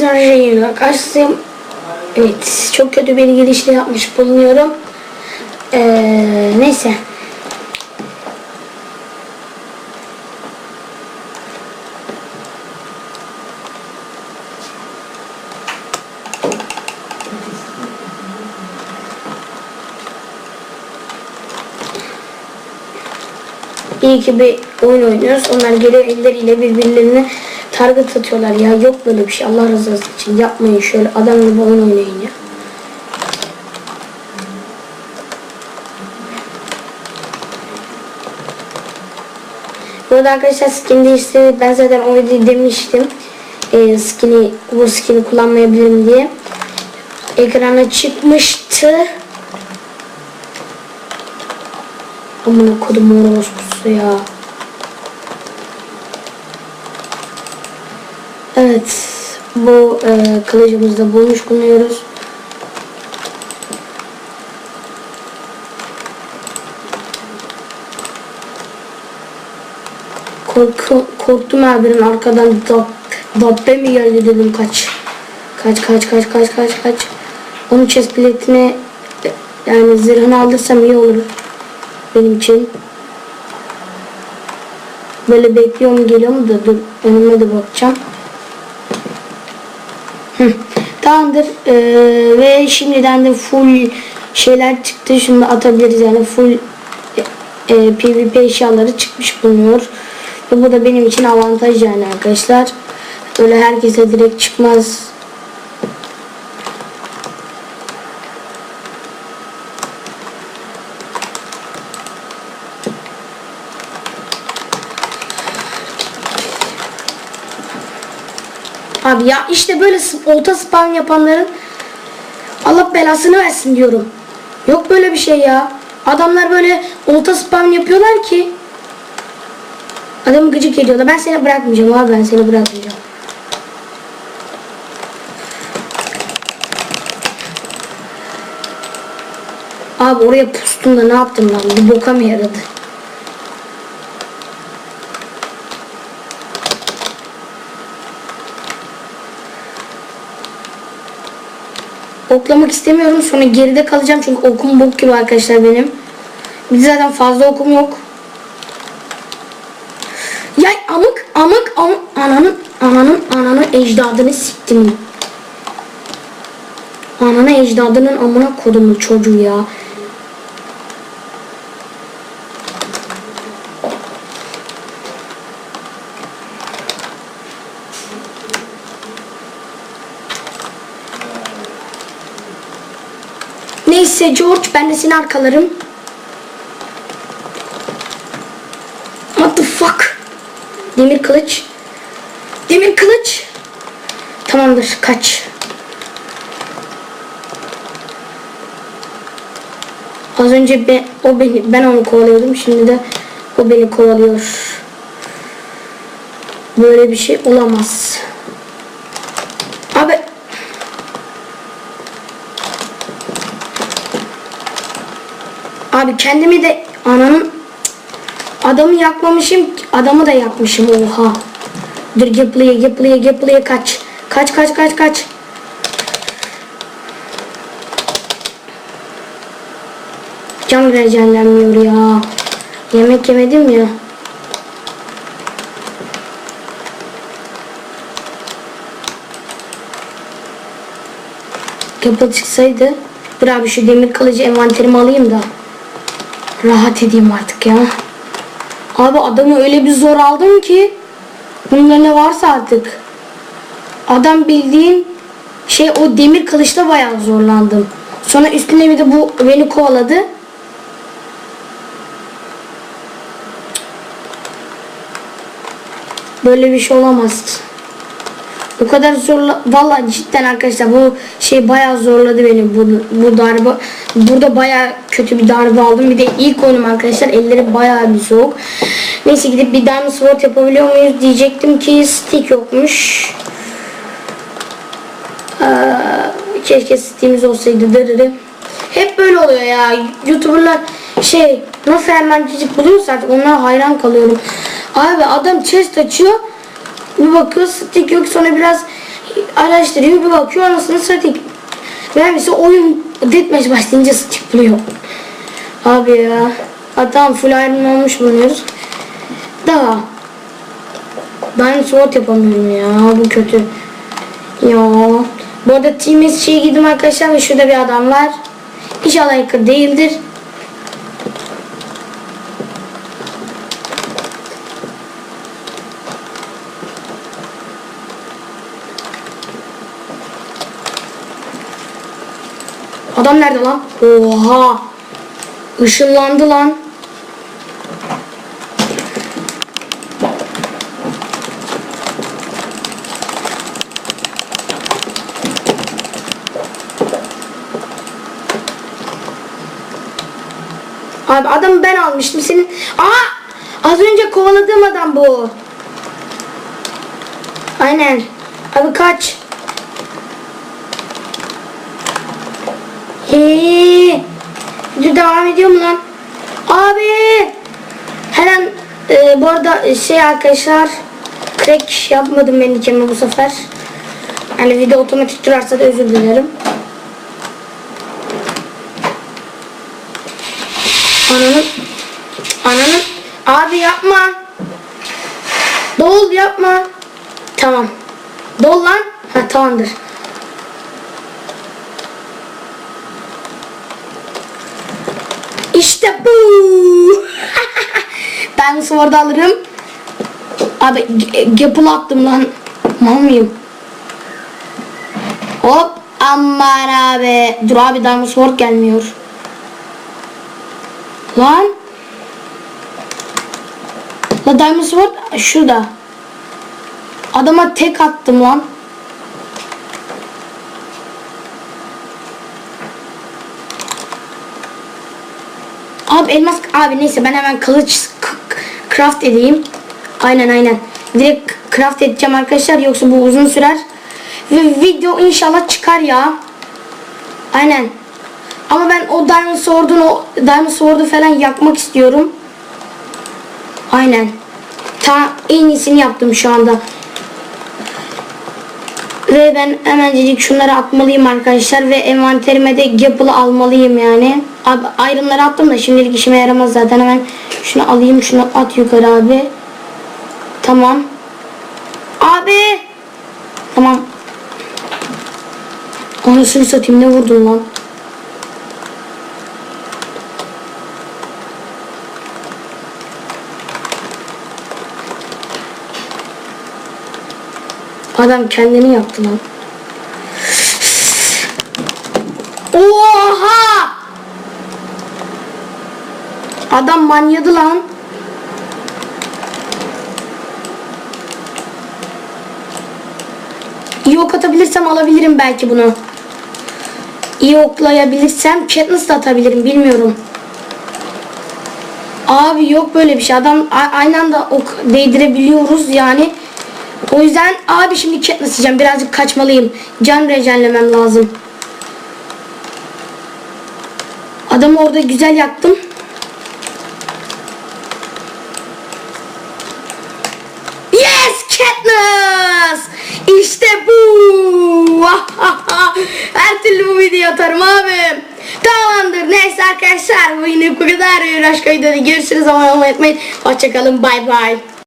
Merhaba yayınlar karşısıyım. Evet çok kötü bir girişle yapmış bulunuyorum. Ee, neyse. İyi ki bir oyun oynuyoruz. Onlar geliyor elleriyle birbirlerine target atıyorlar ya. Yok böyle bir şey. Allah rızası için yapmayın şöyle adam gibi oyun oynayın ya. Bu arada arkadaşlar skin değişti. Ben zaten o videoyu demiştim. Ee, skin'i, bu skin'i kullanmayabilirim diye. Ekrana çıkmıştı. Amına kodum orospusu ya. Evet. Bu e, kılıcımızda bulmuş bulunuyoruz. Korku, korktum abinin arkadan dab, dabbe mi geldi dedim kaç. Kaç kaç kaç kaç kaç kaç. Onun chest yani zırhını aldırsam iyi olur benim için. Böyle bekliyor mu geliyor mu da dur önüme de bakacağım. Tamamdır ee, ve şimdiden de full şeyler çıktı. Şunu da atabiliriz yani full e, PvP eşyaları çıkmış bulunuyor. Ve bu da benim için avantaj yani arkadaşlar. Öyle herkese direkt çıkmaz. Abi ya işte böyle olta spam yapanların Allah belasını versin diyorum. Yok böyle bir şey ya. Adamlar böyle olta spam yapıyorlar ki Adamı gıcık ediyorlar. Ben seni bırakmayacağım abi ben seni bırakmayacağım. Abi oraya pustum da ne yaptım lan? Bir boka mı yaradı? Oklamak istemiyorum. Sonra geride kalacağım çünkü okum bok gibi arkadaşlar benim. Bir zaten fazla okum yok. Ya amık amık amık ananın ananın ananın ecdadını siktim. Ananı ecdadının amına kodumun çocuğu ya. Neyse George ben de seni arkalarım. What the fuck? Demir kılıç. Demir kılıç. Tamamdır kaç. Az önce be, o beni ben onu kovalıyordum. Şimdi de o beni kovalıyor. Böyle bir şey olamaz. Abi Abi kendimi de ananın adamı yakmamışım adamı da yakmışım oha. Dur gepleye gepleye gepleye kaç. Kaç kaç kaç kaç. Can rejenlenmiyor ya. Yemek yemedim ya. Kapı çıksaydı. Dur abi şu demir kılıcı envanterimi alayım da. Rahat edeyim artık ya. Abi adamı öyle bir zor aldım ki. Bunda ne varsa artık. Adam bildiğin şey o demir kılıçla bayağı zorlandım. Sonra üstüne bir de bu beni kovaladı. Böyle bir şey olamaz. O kadar zorla vallahi cidden arkadaşlar bu şey bayağı zorladı beni. Bu bu darbe burada bayağı kötü bir darbe aldım. Bir de ilk oyunum arkadaşlar elleri bayağı bir soğuk. Neyse gidip bir diamond sword yapabiliyor muyuz diyecektim ki stick yokmuş. Ee, keşke stick'imiz olsaydı dırırı hep böyle oluyor ya. Youtuberlar şey nasıl hemencik buluyorsa artık onlara hayran kalıyorum. Abi adam chest açıyor bir bakıyor stick yok sonra biraz araştırıyor bir bakıyor anasını satayım. Meğerse oyun deathmatch başlayınca çıkmıyor. Abi ya. Hatta full iron olmuş bulunuyoruz. Daha. Ben sword yapamıyorum ya. Bu kötü. Ya. Bu arada Team SC'ye gittim arkadaşlar ve şurada bir adam var. İnşallah hacker değildir. Adam nerede lan? Oha. Işınlandı lan. Abi adamı ben almıştım senin. Aa! Az önce kovaladığım adam bu. Aynen. Abi kaç. Dur devam ediyor mu lan? Abi. Her an e, bu arada şey arkadaşlar crack yapmadım ben ikimi bu sefer. Yani video otomatik durarsa da özür dilerim. Ananın Ananın Abi yapma. Dol yapma. Tamam. Dol lan. Ha tamamdır. İşte bu. ben sword alırım. Abi gapple attım lan. Mal mıyım? Hop. Aman abi. Dur abi diamond sword gelmiyor. Lan. La diamond sword şurada. Adama tek attım lan. Elmas abi neyse ben hemen kılıç craft edeyim. Aynen aynen. Direkt craft edeceğim arkadaşlar yoksa bu uzun sürer. Ve video inşallah çıkar ya. Aynen. Ama ben o Diamond Sword'un o Diamond Sword'u falan yakmak istiyorum. Aynen. Ta en iyisini yaptım şu anda. Ve ben hemencecik şunları atmalıyım arkadaşlar ve envanterime de Gapple'ı almalıyım yani. Abi ayrımları attım da şimdilik işime yaramaz zaten hemen şunu alayım şunu at yukarı abi. Tamam. Abi. Tamam. Anasını satayım ne vurdun lan? Adam kendini yaptı lan. Oha! Adam manyadı lan. İyi ok atabilirsem alabilirim belki bunu. İyi oklayabilirsem Katniss atabilirim bilmiyorum. Abi yok böyle bir şey. Adam aynı anda ok değdirebiliyoruz yani. O yüzden abi şimdi yiyeceğim. Birazcık kaçmalıyım. Can rejenlemem lazım. Adamı orada güzel yaktım. Yes Katniss! İşte bu! Her türlü bu video atarım abi. Tamamdır. Neyse arkadaşlar bu yine bu kadar. Başka videoda görüşürüz. Abone olmayı unutmayın. Hoşçakalın. Bay bay.